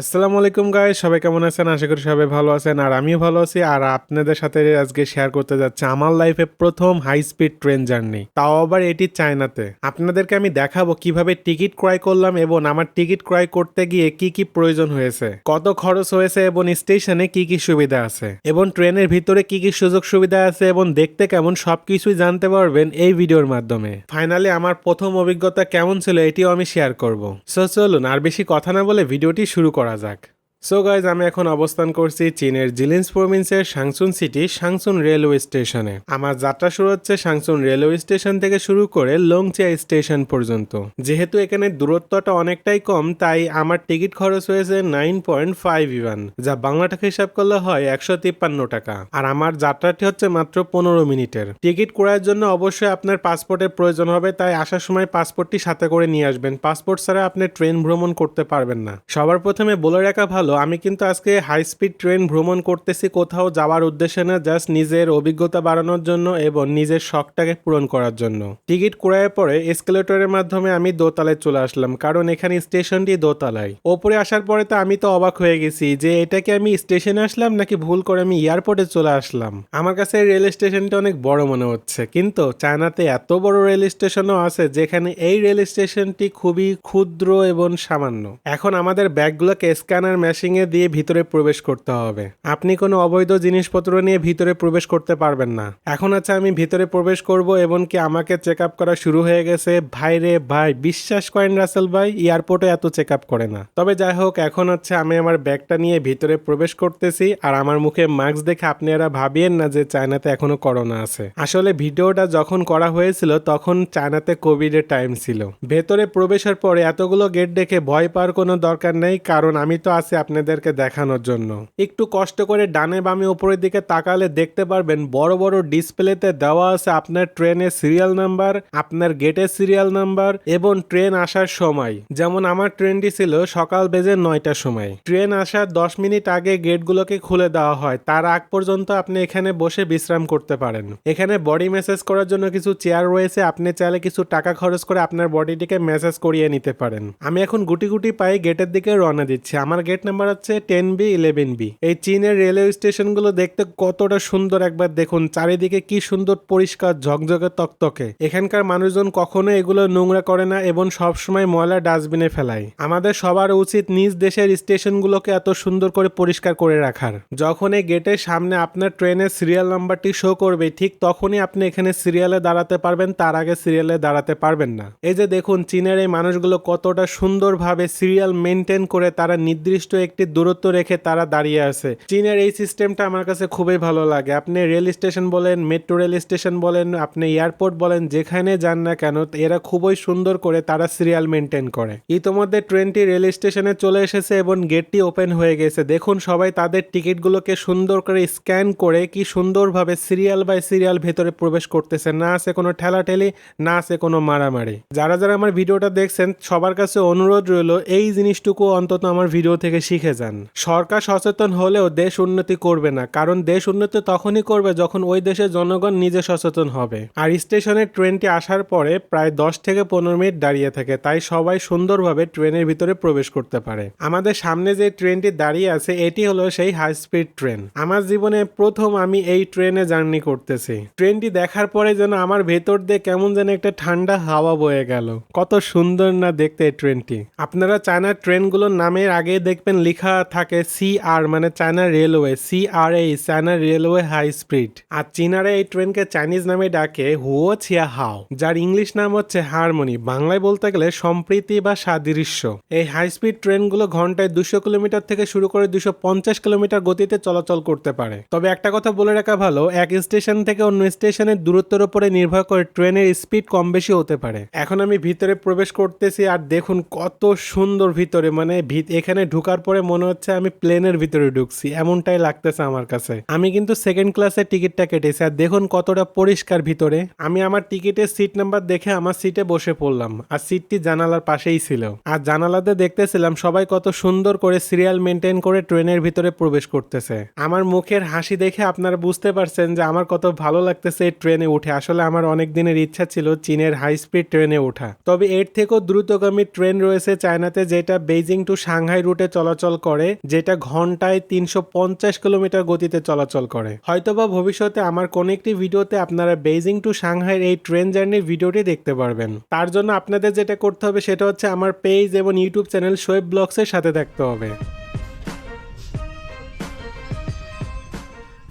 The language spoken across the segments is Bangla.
আসসালামু আলাইকুম গাইস সবাই কেমন আছেন? আশা করি সবাই ভালো আছেন আর আমিও ভালো আছি। আর আপনাদের সাথে আজকে শেয়ার করতে যাচ্ছি আমার লাইফে প্রথম হাই স্পিড ট্রেন জার্নি তাও আবার এটি চায়নাতে। আপনাদেরকে আমি দেখাবো কীভাবে টিকিট ক্রয় করলাম এবং আমার টিকিট ক্রয় করতে গিয়ে কি কি প্রয়োজন হয়েছে, কত খরচ হয়েছে এবং স্টেশনে কি কি সুবিধা আছে, এবং ট্রেনের ভিতরে কি কি সুযোগ সুবিধা আছে এবং দেখতে কেমন সবকিছুই জানতে পারবেন এই ভিডিওর মাধ্যমে। ফাইনালি আমার প্রথম অভিজ্ঞতা কেমন ছিল এটিও আমি শেয়ার করব। সো চলুন, আর বেশি কথা না বলে ভিডিওটি শুরু করা যাক। সো গাইজ আমি এখন অবস্থান করছি চীনের জিলিন্স প্রভিন্সের সাংসুন সিটি, সাংসুন রেলওয়ে স্টেশনে। আমার যাত্রা শুরু হচ্ছে সাংসুন রেলওয়ে স্টেশন থেকে শুরু করে লংচিয়া স্টেশন পর্যন্ত। যেহেতু এখানে দূরত্বটা অনেকটাই কম, তাই আমার টিকিট খরচ হয়েছে নাইন পয়েন্ট ফাইভ ইভান যা বাংলা টাকা হিসাব করলে হয় একশো তিপ্পান্ন টাকা। আর আমার যাত্রাটি হচ্ছে মাত্র পনেরো মিনিটের। টিকিট ক্রয়ের জন্য অবশ্যই আপনার পাসপোর্টের প্রয়োজন হবে, তাই আসার সময় পাসপোর্টটি সাথে করে নিয়ে আসবেন। পাসপোর্ট ছাড়া আপনি ট্রেন ভ্রমণ করতে পারবেন না। সবার প্রথমে বলে রাখা ভালো আমি কিন্তু আজকে হাই স্পিড ট্রেন ভ্রমণ করতেছি, কোথাও যাওয়ার উদ্দেশ্যে না জাস্ট নিজের অভিজ্ঞতা বাড়ানোর জন্য এবং নিজের শখটাকে পূরণ করার জন্য। টিকিট ক্রয়ের পরে এসকেলেটরের মাধ্যমে আমি দোতলায় চলে আসলাম, কারণ এখানে স্টেশনটি দোতলায়। ওপরে আসার পরে তো আমি তো অবাক হয়ে গেছি যে এটা কি আমি স্টেশনে আসলাম নাকি ভুল করে আমি এয়ারপোর্টে চলে আসলাম? আমার কাছে রেল স্টেশনটা অনেক বড় মনে হচ্ছে, কিন্তু চায়নাতে এত বড় রেল স্টেশনও আছে যেখানে এই রেল স্টেশনটি খুবই ক্ষুদ্র এবং সামান্য। এখন আমাদের ব্যাগগুলোকে স্ক্যানার মেশিনে দিয়ে ভিতরে প্রবেশ করতে হবে। আপনি কোনো অবৈধ জিনিসপত্র নিয়ে ভিতরে প্রবেশ করতে পারবেন না। এখন আছে আমি ভিতরে প্রবেশ করব এবং কি আমাকে চেক আপ করা শুরু হয়ে গেছে। ভাই রে ভাই, বিশ্বাস করেন রাসেল ভাই, এয়ারপোর্টে এত চেক আপ করে না। তবে যাই হোক, এখন হচ্ছে আমি আমার ব্যাগটা নিয়ে ভিতরে প্রবেশ করতেছি আর আমার মুখে মাস্ক দেখে আপনারা ভাবিয়েন না যে চায়নাতে এখনও করোনা আছে। আসলে ভিডিওটা যখন করা হয়েছিল তখন চায়নাতে কোভিড এর টাইম ছিল। ভেতরে প্রবেশের পরে এতগুলো গেট দেখে ভয় পাওয়ার কোনো দরকার নেই, কারণ আমি তো আছি আপনাদেরকে দেখানোর জন্য। একটু কষ্ট করে ডানে বামে উপরের দিকে তাকালে দেখতে পারবেন, বড় বড় ডিসপ্লেতে দেওয়া আছে আপনার ট্রেনের সিরিয়াল নাম্বার, আপনার গেটের সিরিয়াল নাম্বার এবং ট্রেন আসার সময়। যেমন আমার ট্রেনটি ছিল সকাল বেজে নয়টার সময়। ট্রেন আসার দশ মিনিট আগে গেটগুলোকে খুলে দেওয়া হয়। তার আগ পর্যন্ত আপনি এখানে বসে বিশ্রাম করতে পারেন। এখানে বডি মেসেজ করার জন্য কিছু চেয়ার রয়েছে। আপনি চাইলে কিছু টাকা খরচ করে আপনার বডিটিকে মেসেজ করিয়ে নিতে পারেন। আমি এখন গুটি গুটি পায়ে গেটের দিকে রওনা দিচ্ছি। আমার গেট নাম্বার হচ্ছে টেন বি ইলেভেন বি এই চীনের রেলওয়ে স্টেশনগুলো দেখতে কতটা সুন্দর একবার দেখুন। চারিদিকে কি সুন্দর পরিষ্কার, ঝকঝকে, তকতকে। এখানকার মানুষজন কখনো এগুলো নোংরা করে না এবং সবসময় ময়লা ডাস্টবিনে ফেলায়। আমাদের সবার উচিত নিজ দেশের স্টেশনগুলোকে এত সুন্দর করে পরিষ্কার করে রাখার। যখন এই গেটের সামনে আপনার ট্রেনের সিরিয়াল নাম্বারটি শো করবে, ঠিক তখনই আপনি এখানে সিরিয়ালে দাঁড়াতে পারবেন, তার আগে সিরিয়ালে দাঁড়াতে পারবেন না। এই যে দেখুন, চীনের এই মানুষগুলো কতটা সুন্দরভাবে সিরিয়াল মেনটেন করে তারা নির্দিষ্ট একটি দূরত্ব রেখে তারা দাঁড়িয়ে আছে। চীনের এই সিস্টেমটা আমার কাছে খুবই ভালো লাগে। আপনি রেল স্টেশন বলেন, মেট্রো রেল স্টেশন বলেন, আপনি এয়ারপোর্ট বলেন, যেখানে যান না কেন, এরা খুবই সুন্দর করে তারা সিরিয়াল মেনটেন করে। ইতোমধ্যে ট্রেনটি রেল স্টেশনে চলে এসেছে এবং গেটটি ওপেন হয়ে গেছে। দেখুন সবাই তাদের টিকিটগুলোকে সুন্দর করে স্ক্যান করে কি সুন্দরভাবে সিরিয়াল বাই সিরিয়াল ভেতরে প্রবেশ করতেছে। না আছে কোনো ঠেলাঠেলি, না আছে কোনো মারামারি। যারা যারা আমার ভিডিওটা দেখছেন, সবার কাছে অনুরোধ রইল, এই জিনিসটুকু অন্তত আমার ভিডিও থেকে শিখে যান। সরকার সচেতন হলেও দেশ উন্নতি করবে না, কারণ দেশ উন্নতি তখনই করবে যখন ওই দেশের জনগণ নিজে সচেতন হবে। আর স্টেশনে ট্রেনটি আসার পরে প্রায় দশ থেকে পনেরো মিনিট দাঁড়িয়ে থাকে, তাই সবাই সুন্দরভাবে ট্রেনের ভিতরে প্রবেশ করতে পারে। আমাদের সামনে যে ট্রেনটি দাঁড়িয়ে আছে, এটি হলো সেই হাই স্পিড ট্রেন। আমার জীবনে প্রথম আমি এই ট্রেনে জার্নি করতেছি। ট্রেনটি দেখার পরে যেন আমার ভেতর দিয়ে কেমন যেন একটা ঠান্ডা হাওয়া বয়ে গেল। কত সুন্দর না দেখতে এই ট্রেনটি। আপনারা চায়নার ট্রেনগুলোর নামের আগে দেখবেন লেখা থাকে সি আর মানে চায়না রেলওয়ে সি আর এই চায়না রেলওয়ে হাই স্পিড আর চীনারা এই ট্রেনকে চাইনিজ নামে ডাকে হুও ছিয়া হাও যার ইংলিশ নাম হচ্ছে হারমোনি বাংলায় বলতে গেলে সম্প্রীতি বা সাদৃশ্য। এই হাই স্পিড ট্রেনগুলো ঘন্টায় দুশো কিলোমিটার থেকে শুরু করে দুশো পঞ্চাশ কিলোমিটার গতিতে চলাচল করতে পারে। তবে একটা কথা বলে রাখা ভালো, এক স্টেশন থেকে অন্য স্টেশনের দূরত্বের উপরে নির্ভর করে ট্রেনের স্পিড কম বেশি হতে পারে। এখন আমি ভিতরে প্রবেশ করতেছি আর দেখুন কত সুন্দর ভিতরে মানে এখানে ঢুকার পরে মনে হচ্ছে আমি প্লেনের ভিতরে ঢুকছি, এমনটাই লাগতেছে আমার কাছে। আমি কিন্তু সেকেন্ড ক্লাসের টিকিটটা কেটেছি, আর দেখুন কতটা পরিষ্কার ভিতরে। আমি আমার টিকিটের সিট নাম্বার দেখে আমার সিটে বসে পড়লাম, আর সিটটি জানালার পাশেই ছিল। আর জানালাতে দেখতেছিলাম সবাই কত সুন্দর করে সিরিয়াল মেনটেন করে ট্রেনের ভিতরে প্রবেশ করতেছে। আমার মুখের হাসি দেখে আপনারা বুঝতে পারছেন যে আমার কত ভালো লাগতেছে এই ট্রেনে উঠে। আসলে আমার অনেক দিনের ইচ্ছা ছিল চীনের হাই স্পিড ট্রেনে ওঠা। তবে এর থেকেও দ্রুতগামী ট্রেন রয়েছে চায়নাতে, যেটা বেইজিং টু সাংহাই রুটে চলাচল চলাচল করে, যেটা ঘন্টায় তিনশো পঞ্চাশ কিলোমিটার গতিতে চলাচল করে। হয়তোবা ভবিষ্যতে আমার কোন একটি ভিডিওতে আপনারা বেইজিং টু সাংহাইয়ের এই ট্রেন জার্নির ভিডিওটি দেখতে পারবেন। তার জন্য আপনাদের যেটা করতে হবে, সেটা হচ্ছে আমার পেজ এবং ইউটিউব চ্যানেল শোয়েব ব্লগসের সাথে থাকতে হবে।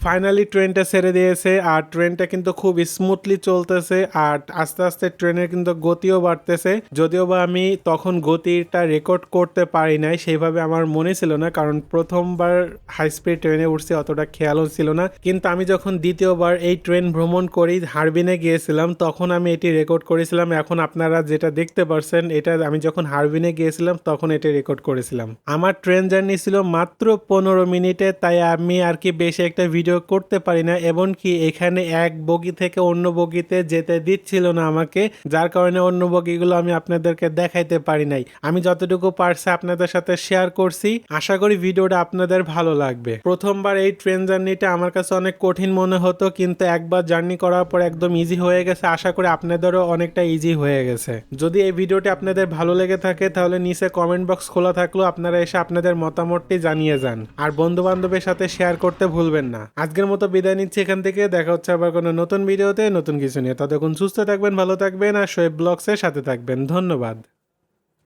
ফাইনালি ট্রেনটা ছেড়ে দিয়েছে আর ট্রেনটা কিন্তু খুব স্মুথলি চলতেছে আর আস্তে আস্তে ট্রেনের কিন্তু গতিও বাড়তেছে। যদিও বা আমি তখন গতিটা রেকর্ড করতে পারি নাই, সেইভাবে আমার মনে ছিল না, কারণ প্রথমবার হাই স্পিড ট্রেনে উঠছি অতটা খেয়ালও ছিল না। কিন্তু আমি যখন দ্বিতীয়বার এই ট্রেন ভ্রমণ করি, হারবিনে গিয়েছিলাম, তখন আমি এটি রেকর্ড করেছিলাম। এখন আপনারা যেটা দেখতে পারছেন, এটা আমি যখন হারবিনে গিয়েছিলাম, তখন এটি রেকর্ড করেছিলাম। আমার ট্রেন জার্নি ছিল মাত্র পনেরো মিনিটে, তাই আমি আর কি বেশি একটা ভিডিও করতে পারি না, এমনকি এখানে এক বগি থেকে অন্য বগিতে যেতে দিচ্ছিল না আমাকে, যার কারণে অন্য বগিগুলো আমি আপনাদেরকে দেখাইতে পারি নাই। আমি যতটুকু পারছি আপনাদের সাথে শেয়ার করছি। আশা করি ভিডিওটা আপনাদের ভালো লাগবে। প্রথমবার এই ট্রেন জার্নিটা আমার কাছে অনেক কঠিন মনে হতো, কিন্তু একবার জার্নি করার পর একদম ইজি হয়ে গেছে। আশা করি আপনাদেরও অনেকটা ইজি হয়ে গেছে। যদি এই ভিডিওটি আপনাদের ভালো লেগে থাকে, তাহলে নিচে কমেন্ট বক্স খোলা থাকলেও আপনারা এসে আপনাদের মতামতটি জানিয়ে যান। আর বন্ধু বান্ধবের সাথে শেয়ার করতে ভুলবেন না। আজকের মতো বিদায় নিচ্ছি এখান থেকে। দেখা হচ্ছে আবার কোনো নতুন ভিডিওতে। নতুন কিছু নিয়ে। ততক্ষণ সুস্থ থাকবেন, ভালো থাকবেন, আর শোয়েব ব্লগসের সাথে থাকবেন। ধন্যবাদ।